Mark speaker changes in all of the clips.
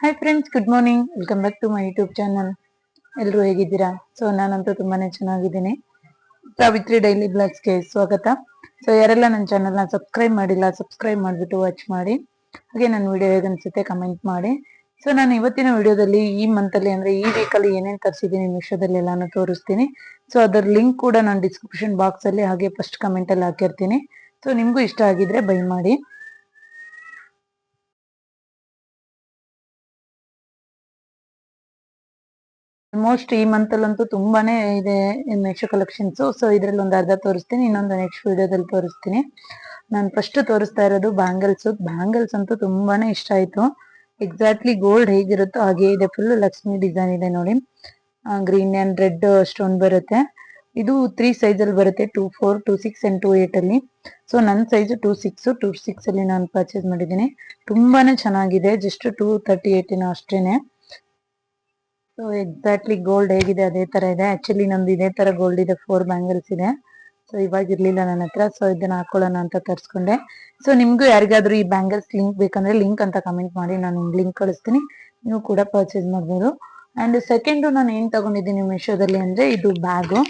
Speaker 1: Hi friends good morning welcome back to my YouTube channel ಎಲ್ಲರೂ ಹೇಗಿದ್ದೀರಾ? So ನಾನಂತೂ ತುಂಬಾನೇ ಚೆನ್ನಾಗಿದ್ದೀನಿ. ಸಾವಿತ್ರಿ ಡೈಲಿ ಬ್ಲಾಗ್ಸ್ಗೆ ಸ್ವಾಗತ. ಸೊ ಯಾರೆಲ್ಲ ನನ್ನ ಚಾನಲ್ನ ಸಬ್ಸ್ಕ್ರೈಬ್ ಮಾಡಿಲ್ಲ ಸಬ್ಸ್ಕ್ರೈಬ್ ಮಾಡಿಬಿಟ್ಟು ವಾಚ್ ಮಾಡಿ. ಹಾಗೆ ನನ್ನ ವಿಡಿಯೋ ಹೇಗನ್ಸುತ್ತೆ ಕಮೆಂಟ್ ಮಾಡಿ. ಸೊ ನಾನು ಇವತ್ತಿನ ವಿಡಿಯೋದಲ್ಲಿ ಈ ಮಂತಲ್ಲಿ ಅಂದ್ರೆ ಈ ವೀಕಲ್ಲಿ ಏನೇನು ತರಿಸಿದ್ದೀನಿ ಮಿಶೋದಲ್ಲಿ ಎಲ್ಲಾನು ತೋರಿಸ್ತೀನಿ. ಸೊ ಅದರ ಲಿಂಕ್ ಕೂಡ ನಾನು ಡಿಸ್ಕ್ರಿಪ್ಷನ್ ಬಾಕ್ಸ್ ಅಲ್ಲಿ ಹಾಗೆ ಫಸ್ಟ್ ಕಮೆಂಟಲ್ಲಿ ಹಾಕಿರ್ತೀನಿ. ಸೊ ನಿಮಗೂ ಇಷ್ಟ ಆಗಿದ್ರೆ ಬೈ ಮಾಡಿ. ಆಲ್ಮೋಸ್ಟ್ ಈ ಮಂತ್ ಅಲ್ಲಂತೂ ತುಂಬಾನೇ ಇದೆ ಮೇಕ್ಷ ಕಲೆಕ್ಷನ್ಸ್ ಸೊ ಇದ್ರಲ್ಲಿ ಒಂದು ಅರ್ಧ ತೋರಿಸ್ತೀನಿ, ಇನ್ನೊಂದು ನೆಕ್ಸ್ಟ್ ವಿಡಿಯೋದಲ್ಲಿ ತೋರಿಸ್ತೀನಿ. ನಾನು ಫಸ್ಟ್ ತೋರಿಸ್ತಾ ಇರೋದು ಬ್ಯಾಂಗಲ್ಸ್ ಬ್ಯಾಂಗಲ್ಸ್ ಅಂತೂ ತುಂಬಾನೇ ಇಷ್ಟ ಆಯ್ತು. ಎಕ್ಸಾಕ್ಟ್ಲಿ ಗೋಲ್ಡ್ ಹೇಗಿರುತ್ತೋ ಹಾಗೆ ಇದೆ. ಫುಲ್ ಲಕ್ಷ್ಮಿ ಡಿಸೈನ್ ಇದೆ ನೋಡಿ. ಗ್ರೀನ್ ಅಂಡ್ ರೆಡ್ ಸ್ಟೋನ್ ಬರುತ್ತೆ. ಇದು ತ್ರೀ ಸೈಜ್ ಅಲ್ಲಿ ಬರುತ್ತೆ two four two six and two eight ಅಲ್ಲಿ. ಸೊ ನನ್ನ size two six two six ಅಲ್ಲಿ ನಾನು ಪರ್ಚೇಸ್ ಮಾಡಿದ್ದೀನಿ. ತುಂಬಾನೇ ಚೆನ್ನಾಗಿದೆ ಜಸ್ಟ್ ಟೂ ತರ್ಟಿ ಏಟಿನ ಅಷ್ಟೇನೆ. ಸೊ ಎಕ್ಸಾಕ್ಟ್ಲಿ ಗೋಲ್ಡ್ ಹೇಗಿದೆ, ಅದೇ ತರ ಇದೆ. ಆಕ್ಚುಲಿ ನಮ್ದು ಇದೇ ತರ ಗೋಲ್ಡ್ ಇದೆ ಫೋರ್ ಬ್ಯಾಂಗಲ್ಸ್ ಇದೆ. ಸೊ ಇವಾಗ ಇರ್ಲಿಲ್ಲ ನನ್ನ ಹತ್ರ. ಸೊ ಇದನ್ನ ಹಾಕೊಳ್ಳೋಣ ಅಂತ ತರ್ಸ್ಕೊಂಡೆ. ಸೊ ನಿಮ್ಗೂ ಯಾರಿಗಾದ್ರೂ ಈ ಬ್ಯಾಂಗಲ್ಸ್ ಲಿಂಕ್ ಬೇಕಂದ್ರೆ ಲಿಂಕ್ ಅಂತ ಕಮೆಂಟ್ ಮಾಡಿ, ನಾನು ನಿಮ್ಗೆ ಲಿಂಕ್ ಕಳಿಸ್ತೀನಿ. ನೀವು ಕೂಡ ಪರ್ಚೇಸ್ ಮಾಡ್ಬೋದು. ಅಂಡ್ ಸೆಕೆಂಡು ನಾನು ಏನು ತಗೊಂಡಿದ್ದೀನಿ ಮೀಶೋದಲ್ಲಿ ಅಂದ್ರೆ ಇದು ಬ್ಯಾಗು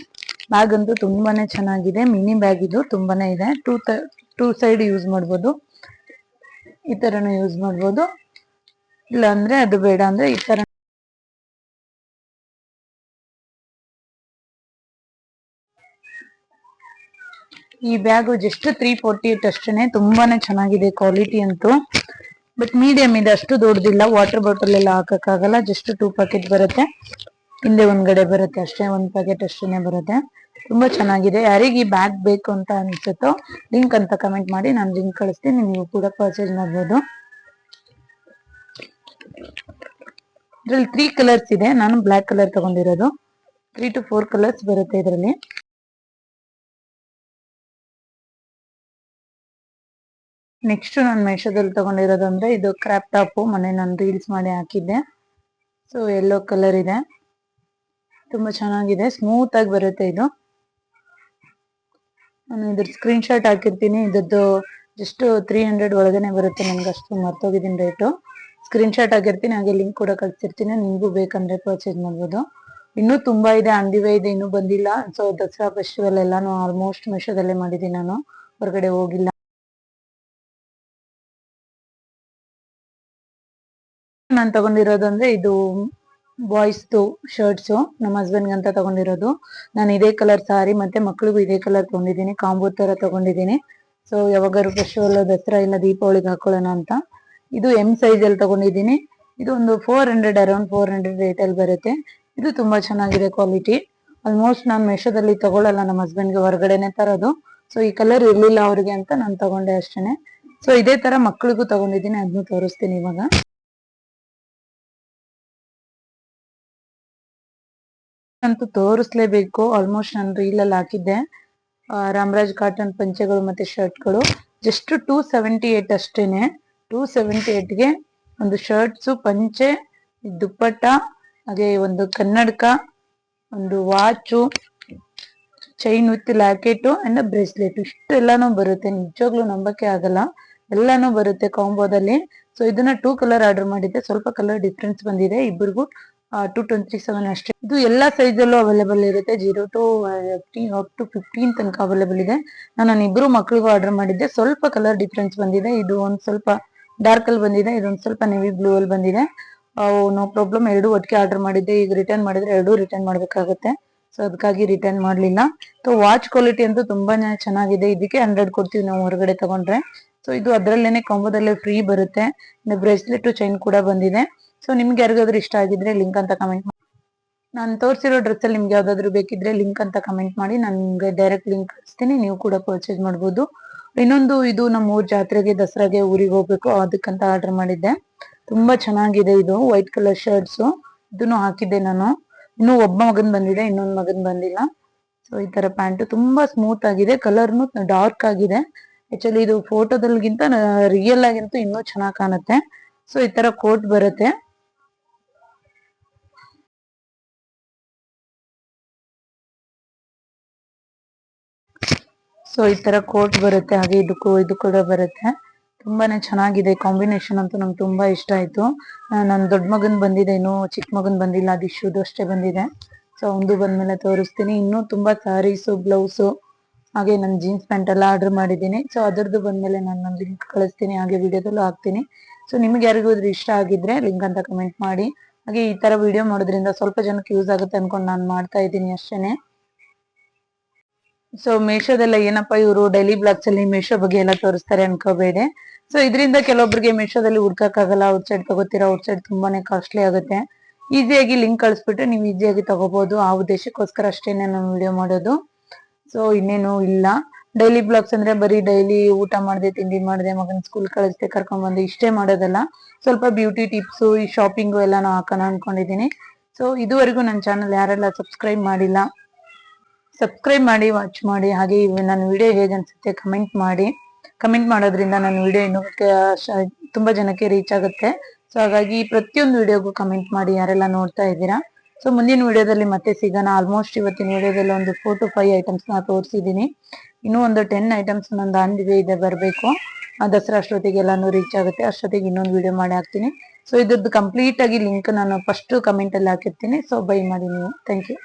Speaker 1: ಬ್ಯಾಗ್ ಅಂತೂ ತುಂಬಾನೇ ಚೆನ್ನಾಗಿದೆ. ಮಿನಿ ಬ್ಯಾಗ್ ಇದು ತುಂಬಾನೇ ಇದೆ. ಟೂ ಟೂ ಸೈಡ್ ಯೂಸ್ ಮಾಡ್ಬೋದು. ಈ ತರನು ಯೂಸ್ ಮಾಡ್ಬೋದು. ಇಲ್ಲ ಅಂದ್ರೆ ಅದು ಬೇಡ ಅಂದ್ರೆ ಈ ತರ ಈ bag just three forty eight ಅಷ್ಟೇ ತುಂಬಾನೇ ಚೆನ್ನಾಗಿದೆ ಕ್ವಾಲಿಟಿ ಅಂತೂ. ಬಟ್ ಮೀಡಿಯಂ ಇದೆ, ಅಷ್ಟು ದೊಡ್ಡದಿಲ್ಲ. ವಾಟರ್ ಬಾಟಲ್ ಎಲ್ಲ ಹಾಕಕ್ಕಾಗಲ್ಲ ಜಸ್ಟ್ ಟೂ ಪ್ಯಾಕೆಟ್ ಬರುತ್ತೆ. ಹಿಂದೆ ಒಂದ್ಗಡೆ ಬರುತ್ತೆ ಅಷ್ಟೇ, ಒಂದ್ ಪ್ಯಾಕೆಟ್ ಅಷ್ಟೇ ಬರುತ್ತೆ. ತುಂಬಾ ಚೆನ್ನಾಗಿದೆ. ಯಾರಿಗೆ ಈ ಬ್ಯಾಗ್ ಬೇಕು ಅಂತ ಅನ್ಸುತ್ತೋ ಲಿಂಕ್ ಅಂತ ಕಮೆಂಟ್ ಮಾಡಿ, ನಾನು ಲಿಂಕ್ ಕಳಿಸ್ತೀನಿ, ನೀವು ಕೂಡ ಪರ್ಚೇಸ್ ಮಾಡ್ಬೋದು. ಇದ್ರಲ್ಲಿ ತ್ರೀ ಕಲರ್ಸ್ ಇದೆ. ನಾನು ಬ್ಲಾಕ್ ಕಲರ್ ತಗೊಂಡಿರೋದು. ತ್ರೀ ಟು ಫೋರ್ ಕಲರ್ಸ್ ಬರುತ್ತೆ ಇದರಲ್ಲಿ. ನೆಕ್ಸ್ಟ್ ನಾನು ಮೇಷದಲ್ಲಿ ತಗೊಂಡಿರೋದು ಅಂದ್ರೆ ಇದು ಕ್ರಾಪ್ ಟಾಪ್ ಮೊನ್ನೆ ನಾನು ರೀಲ್ಸ್ ಮಾಡಿ ಹಾಕಿದ್ದೆ. ಸೊ ಎಲ್ಲೋ ಕಲರ್ ಇದೆ. ತುಂಬಾ ಚೆನ್ನಾಗಿದೆ. ಸ್ಮೂತ್ ಆಗಿ ಬರುತ್ತೆ ಇದು. ನಾನು ಇದ್ರ ಸ್ಕ್ರೀನ್ ಶಾಟ್ ಹಾಕಿರ್ತೀನಿ. ಇದ್ರದ್ದು ಜಸ್ಟ್ ತ್ರೀ ಹಂಡ್ರೆಡ್ ಒಳಗನೆ ಬರುತ್ತೆ. ನನ್ಗೆ ಅಷ್ಟು ಮರ್ತೋಗಿದ್ದೀನಿ ರೇಟು ಸ್ಕ್ರೀನ್ ಶಾಟ್ ಹಾಕಿರ್ತೀನಿ. ಹಾಗೆ ಲಿಂಕ್ ಕೂಡ ಕಳಿಸಿರ್ತೀನಿ. ನಿಮಗೂ ಬೇಕಂದ್ರೆ ಪರ್ಚೇಸ್ ಮಾಡ್ಬೋದು. ಇನ್ನೂ ತುಂಬಾ ಇದೆ. ಅಂದಿವೆ ಇದೆ. ಇನ್ನೂ ಬಂದಿಲ್ಲ. ಸೊ ದಸರಾ ಫೆಸ್ಟಿವಲ್ ಎಲ್ಲಾನು ಆಲ್ಮೋಸ್ಟ್ ಮೆಶೋದಲ್ಲೇ ಮಾಡಿದ್ದೀನಿ ನಾನು. ಹೊರಗಡೆ ಹೋಗಿಲ್ಲ. ನಾನು ತಗೊಂಡಿರೋದು ಅಂದ್ರೆ ಇದು ಬಾಯ್ಸ್ದು ಶರ್ಟ್ಸ್. ನಮ್ಮ ಹಸ್ಬೆಂಡ್ ಅಂತ ತಗೊಂಡಿರೋದು. ನಾನು ಇದೇ ಕಲರ್ ಸಾರಿ ಮತ್ತೆ ಮಕ್ಕಳಿಗೂ ಇದೇ ಕಲರ್ ತಗೊಂಡಿದ್ದೀನಿ. ಕಾಂಬೋ ತರ ತಗೊಂಡಿದ್ದೀನಿ. ಸೊ ಯಾವಾಗಾದ್ರು ಫೆಸ್ಟಿವಲ್ ದಸರಾ ಇಲ್ಲ ದೀಪಾವಳಿಗೆ ಹಾಕೊಳ್ಳೋಣ ಅಂತ. ಇದು ಎಂ ಸೈಜ್ ಅಲ್ಲಿ ತಗೊಂಡಿದ್ದೀನಿ. ಇದು ಒಂದು four hundred around four hundred rate ಬರುತ್ತೆ. ಇದು ತುಂಬಾ ಚೆನ್ನಾಗಿದೆ ಕ್ವಾಲಿಟಿ ಆಲ್ಮೋಸ್ಟ್ ನಾನು ಮೆಶೋದಲ್ಲಿ ತಗೊಳ್ಳಲ್ಲ ನಮ್ಮ ಹಸ್ಬೆಂಡ್ಗೆ ಹೊರಗಡೆನೆ ತರೋದು. ಸೊ ಈ ಕಲರ್ ಇರ್ಲಿಲ್ಲ ಅವ್ರಿಗೆ ಅಂತ ನಾನು ತಗೊಂಡೆ ಅಷ್ಟೇನೆ. ಸೊ ಇದೇ ತರ ಮಕ್ಕಳಿಗೂ ತಗೊಂಡಿದ್ದೀನಿ. ಅದನ್ನು ತೋರಿಸ್ತೀನಿ ಇವಾಗ. ಅಂತೂ ತೋರಿಸ್ಲೇಬೇಕು. ಆಲ್ಮೋಸ್ಟ್ ನಾನು ರೀಲ್ ಅಲ್ಲಿ ಹಾಕಿದ್ದೆ. ರಾಮರಾಜ್ ಕಾಟನ್ ಪಂಚೆಗಳು ಮತ್ತೆ ಶರ್ಟ್ಗಳು. ಜಸ್ಟ್ ಟೂ ಸೆವೆಂಟಿ ಏಟ್ ಅಷ್ಟೇನೆ. ಟೂ ಸೆವೆಂಟಿ ಏಟ್ಗೆ ಒಂದು ಶರ್ಟ್ಸು, ಪಂಚೆ, ದುಪ್ಪಟ್ಟ, ಹಾಗೆ ಒಂದು ಕನ್ನಡಕ, ಒಂದು watch, chain with locket and bracelet. ಇಷ್ಟು ಎಲ್ಲಾನು ಬರುತ್ತೆ. ನಿಜವಾಗ್ಲೂ ನಂಬಕ್ಕೆ ಆಗಲ್ಲ. ಎಲ್ಲಾನು ಬರುತ್ತೆ ಕಾಂಬೋದಲ್ಲಿ. ಸೊ ಇದನ್ನ ಟೂ ಕಲರ್ ಆರ್ಡರ್ ಮಾಡಿದ್ದೆ. ಸ್ವಲ್ಪ ಕಲರ್ ಡಿಫ್ರೆನ್ಸ್ ಬಂದಿದೆ. ಇಬ್ಬರಿಗೂ ಟು ಟ್ವೆಂಟಿ ಸೆವೆನ್ ಅಷ್ಟೇ. ಇದು ಎಲ್ಲ ಸೈಜ್ ಅಲ್ಲೂ ಅವೈಲೇಬಲ್ ಇರುತ್ತೆ. Zero to up to fifteen ತನಕ ಅವೈಲೇಬಲ್ ಇದೆ. ನಾನು ಇಬ್ರು ಮಕ್ಳಿಗೂ ಆರ್ಡರ್ ಮಾಡಿದ್ದೆ. ಸ್ವಲ್ಪ ಕಲರ್ ಡಿಫ್ರೆನ್ಸ್ ಬಂದಿದೆ. ಇದು ಒಂದ್ ಸ್ವಲ್ಪ ಡಾರ್ಕ್ ಅಲ್ಲಿ ಬಂದಿದೆ. ಇದೊಂದ್ ಸ್ವಲ್ಪ ನೆವಿ ಬ್ಲೂ ಅಲ್ಲಿ ಬಂದಿದೆ. ನೋ ಪ್ರಾಬ್ಲಮ್ ಎರಡು ಒಟ್ಟಿಗೆ ಆರ್ಡರ್ ಮಾಡಿದ್ದೆ. ಈಗ ರಿಟರ್ನ್ ಮಾಡಿದ್ರೆ ಎರಡು ರಿಟರ್ನ್ ಮಾಡಬೇಕಾಗುತ್ತೆ. ಸೊ ಅದಕ್ಕಾಗಿ ರಿಟರ್ನ್ ಮಾಡಲಿಲ್ಲ. ಸೊ ವಾಚ್ ಕ್ವಾಲಿಟಿ ಅಂತೂ ತುಂಬಾನೇ ಚೆನ್ನಾಗಿದೆ. ಇದಕ್ಕೆ ಹಂಡ್ರೆಡ್ ಕೊಡ್ತೀವಿ ನಾವು ಹೊರಗಡೆ ತಗೊಂಡ್ರೆ. ಸೊ ಇದು ಅದರಲ್ಲೇನೆ ಕಾಂಬೋದಲ್ಲೇ ಫ್ರೀ ಬರುತ್ತೆ. ಬ್ರೇಸ್ಲೆಟ್ ಚೈನ್ ಕೂಡ ಬಂದಿದೆ. ಸೊ ನಿಮ್ಗೆ ಯಾರಿಗಾದ್ರೂ ಇಷ್ಟ ಆಗಿದ್ರೆ ಲಿಂಕ್ ಅಂತ ಕಮೆಂಟ್ ಮಾಡಿ. ನಾನು ತೋರಿಸಿರೋ ಡ್ರೆಸ್ ಅಲ್ಲಿ ನಿಮ್ಗೆ ಯಾವ್ದಾದ್ರು ಬೇಕಿದ್ರೆ ಲಿಂಕ್ ಅಂತ ಕಮೆಂಟ್ ಮಾಡಿ. ನಾನು ಡೈರೆಕ್ಟ್ ಲಿಂಕ್ ಕಳಿಸ್ತೀನಿ. ನೀವು ಕೂಡ ಪರ್ಚೇಸ್ ಮಾಡ್ಬೋದು. ಇನ್ನೊಂದು ಇದು ನಮ್ಮ ಊರ್ ಜಾತ್ರೆಗೆ, ದಸರಾಗೆ ಊರಿಗೆ ಹೋಗ್ಬೇಕು. ಅದಕ್ಕಂತ ಆರ್ಡರ್ ಮಾಡಿದ್ದೆ. ತುಂಬಾ ಚೆನ್ನಾಗಿದೆ ಇದು. ವೈಟ್ ಕಲರ್ ಶರ್ಟ್ಸ್ ಇದನ್ನು ಹಾಕಿದ್ದೆ ನಾನು. ಇನ್ನು ಒಬ್ಬ ಮಗನ್ ಬಂದಿದೆ ಇನ್ನೊಂದ್ ಮಗನ್ ಬಂದಿಲ್ಲ. ಸೊ ಈ ತರ ಪ್ಯಾಂಟ್ ತುಂಬಾ ಸ್ಮೂತ್ ಆಗಿದೆ. ಕಲರ್ನು ಡಾರ್ಕ್ ಆಗಿದೆ. ಆಕ್ಚುಲಿ ಇದು ಫೋಟೋದಲ್ಗಿಂತ ರಿಯಲ್ ಆಗಿಂತೂ ಇನ್ನೂ ಚೆನ್ನಾಗಿ ಕಾಣುತ್ತೆ. ಸೊ ಈ ತರ ಕೋಟ್ ಬರುತ್ತೆ. ಸೊ ಈ ತರ ಕೋಟ್ ಬರುತ್ತೆ, ಹಾಗೆ ಇದಕ್ಕೂ, ಇದು ಕೂಡ ಬರುತ್ತೆ. ತುಂಬಾನೇ ಚೆನ್ನಾಗಿದೆ ಕಾಂಬಿನೇಷನ್ ಅಂತೂ ನಂಗೆ ತುಂಬಾ ಇಷ್ಟ ಆಯ್ತು. ನನ್ನ ದೊಡ್ಡ ಮಗನ್ ಬಂದಿದೆ, ಇನ್ನು ಚಿಕ್ಕ ಮಗನ್ ಬಂದಿಲ್ಲ, ಅದು ಇಶ್ಯೂದು ಅಷ್ಟೇ ಬಂದಿದೆ. ಸೊ ಒಂದು ಬಂದ್ಮೇಲೆ ತೋರಿಸ್ತೀನಿ. ಇನ್ನೂ ತುಂಬಾ ಸ್ಯಾರೀಸು ಬ್ಲೌಸು, ಹಾಗೆ ನನ್ನ ಜೀನ್ಸ್ ಪ್ಯಾಂಟ್ ಎಲ್ಲ ಆರ್ಡರ್ ಮಾಡಿದ್ದೀನಿ. ಸೊ ಅದರದ್ದು ಬಂದ್ಮೇಲೆ ನಾನು ಲಿಂಕ್ ಕಳಿಸ್ತೀನಿ, ಹಾಗೆ ವಿಡಿಯೋದಲ್ಲೂ ಹಾಕ್ತೀನಿ. ಸೊ ನಿಮ್ಗೆ ಯಾರಿಗೂ ಇದ್ರ ಇಷ್ಟ ಆಗಿದ್ರೆ ಲಿಂಕ್ ಅಂತ ಕಮೆಂಟ್ ಮಾಡಿ. ಹಾಗೆ ಈ ತರ ವಿಡಿಯೋ ಮಾಡೋದ್ರಿಂದ ಸ್ವಲ್ಪ ಜನಕ್ಕೆ ಯೂಸ್ ಆಗುತ್ತೆ ಅನ್ಕೊಂಡು ನಾನು ಮಾಡ್ತಾ ಇದ್ದೀನಿ ಅಷ್ಟೇನೆ. ಸೊ ಮೇಷದೆಲ್ಲ ಏನಪ್ಪ, ಇವರು ಡೈಲಿ ಬ್ಲಾಗ್ಸ್ ಅಲ್ಲಿ ಮೇಷೋ ಬಗ್ಗೆ ಎಲ್ಲ ತೋರಿಸ್ತಾರೆ ಅನ್ಕೋಬೇಡಿ. ಸೊ ಇದರಿಂದ ಕೆಲವೊಬ್ಬರಿಗೆ ಮೇಷೋದಲ್ಲಿ ಹುಡ್ಕಕ್ಕಾಗಲ್ಲ ಔಟ್ ಸೈಡ್ ತಗೋತೀರಾ ಔಟ್ ಸೈಡ್ ತುಂಬಾನೇ ಕಾಸ್ಟ್ಲಿ ಆಗುತ್ತೆ. ಈಸಿಯಾಗಿ ಲಿಂಕ್ ಕಳಿಸ್ಬಿಟ್ರೆ ನೀವು ಈಸಿಯಾಗಿ ತಗೋಬಹುದು ಆ ಉದ್ದೇಶಕ್ಕೋಸ್ಕರ ಅಷ್ಟೇ ನಾನು ವಿಡಿಯೋ ಮಾಡೋದು. ಸೊ ಇನ್ನೇನು ಇಲ್ಲ. ಡೈಲಿ ಬ್ಲಾಗ್ಸ್ ಅಂದ್ರೆ ಬರೀ ಡೈಲಿ ಊಟ ಮಾಡಿದೆ, ತಿಂಡಿ ಮಾಡಿದೆ, ಮಗನ್ ಸ್ಕೂಲ್ ಕಳಿಸ್ದೆ, ಕರ್ಕೊಂಡ್ ಬಂದೆ ಇಷ್ಟೇ ಮಾಡೋದಲ್ಲ. ಸ್ವಲ್ಪ ಬ್ಯೂಟಿ ಟಿಪ್ಸ್ ಈ ಶಾಪಿಂಗು ಎಲ್ಲಾನು ಹಾಕೋಣ ಅನ್ಕೊಂಡಿದ್ದೀನಿ. ಸೊ ಇದುವರೆಗೂ ನನ್ನ ಚಾನಲ್ ಯಾರೆಲ್ಲ ಸಬ್ಸ್ಕ್ರೈಬ್ ಮಾಡಿಲ್ಲ ಸಬ್ಸ್ಕ್ರೈಬ್ ಮಾಡಿ ವಾಚ್ ಮಾಡಿ, ಹಾಗೆ ನನ್ನ ವಿಡಿಯೋ ಹೇಗೆ ಅನ್ಸುತ್ತೆ ಕಮೆಂಟ್ ಮಾಡಿ. ಕಮೆಂಟ್ ಮಾಡೋದ್ರಿಂದ ನನ್ನ ವಿಡಿಯೋ ತುಂಬಾ ಜನಕ್ಕೆ ರೀಚ್ ಆಗುತ್ತೆ. ಸೊ ಹಾಗಾಗಿ ಪ್ರತಿಯೊಂದು ವಿಡಿಯೋಗೂ ಕಮೆಂಟ್ ಮಾಡಿ, ಯಾರೆಲ್ಲ ನೋಡ್ತಾ ಇದ್ದೀರಾ. ಸೊ ಮುಂದಿನ ವಿಡಿಯೋದಲ್ಲಿ ಮತ್ತೆ ಸಿಗೋಣ. ಆಲ್ಮೋಸ್ಟ್ ಇವತ್ತಿನ ವಿಡಿಯೋದಲ್ಲಿ ಒಂದು ಫೋರ್ ಟು ಫೈವ್ ಐಟಮ್ಸ್ನ ತೋರಿಸಿದ್ದೀನಿ. ಇನ್ನೂ ಒಂದು ಟೆನ್ ಐಟಮ್ಸ್ ನಂದು ಅಂದಿದೆ ಇದೆ ಬರಬೇಕು. ದಸರಾ ಅಷ್ಟೊತ್ತಿಗೆ ಎಲ್ಲಾನು ರೀಚ್ ಆಗುತ್ತೆ. ಅಷ್ಟೊತ್ತಿಗೆ ಇನ್ನೊಂದು ವಿಡಿಯೋ ಮಾಡಿ ಹಾಕ್ತೀನಿ. ಸೊ ಇದ್ರದ್ದು ಕಂಪ್ಲೀಟ್ ಆಗಿ ಲಿಂಕ್ ನಾನು ಫಸ್ಟ್ ಕಮೆಂಟ್ ಅಲ್ಲಿ ಹಾಕಿರ್ತೀನಿ. ಸೊ ಬೈ ಮಾಡಿ ನೀವು. Thank you